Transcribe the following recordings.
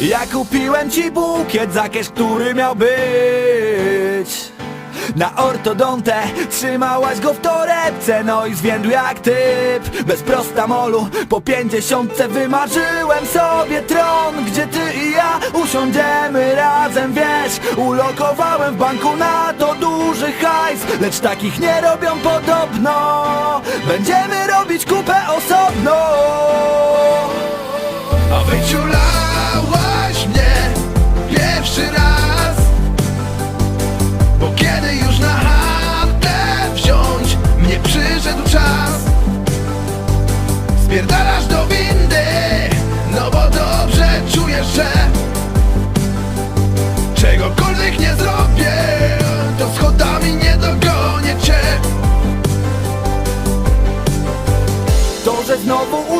Ja kupiłem ci bukiet za który miał być. Na ortodontę Trzymałaś go w torebce No i zwiędł jak typ. Bez prostamolu Po pięćdziesiątce wymarzyłem sobie tron Gdzie ty i ja usiądziemy razem Wiesz, ulokowałem w banku na to duży hajs Lecz takich nie robią podobno. Będziemy robić kupę osobno. A wyciulałaś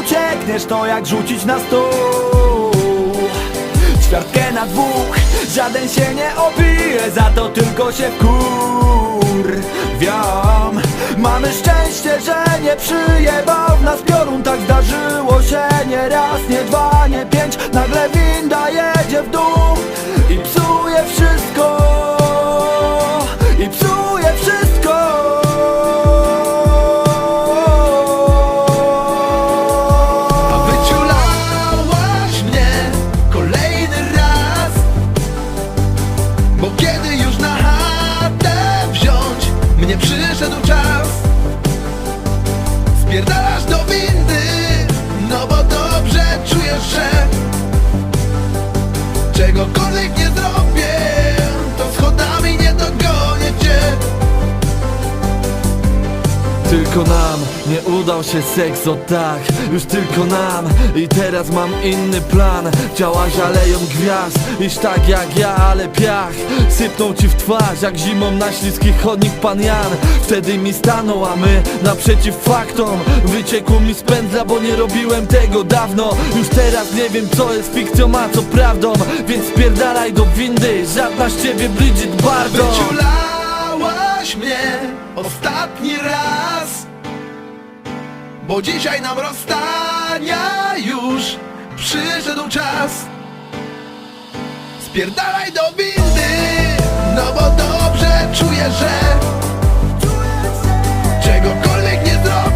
uciekniesz, to jak rzucić na stół. Ćwiartkę na dwóch, żaden się nie opije Za to tylko się kur Wiem, mamy szczęście, że nie przyjebał w nas Bo kiedy już na chatę wziąć Mnie przyszedł czas Tylko nam nie udał się seks, o tak Już tylko nam. I teraz mam inny plan. Chciałaś aleją gwiazd, iść tak jak ja, ale piach. Sypnął ci w twarz, jak zimą na śliski chodnik pan Jan. Wtedy mi stanął, a my naprzeciw faktom. Wyciekło mi z pędzla, bo nie robiłem tego dawno. Już teraz nie wiem co jest fikcją, a co prawdą. Więc spierdalaj do windy, żadna z ciebie Bridget Bardot Wyciulałaś mnie ostatni raz Bo dzisiaj nam rozstania już przyszedł czas. Spierdalaj do windy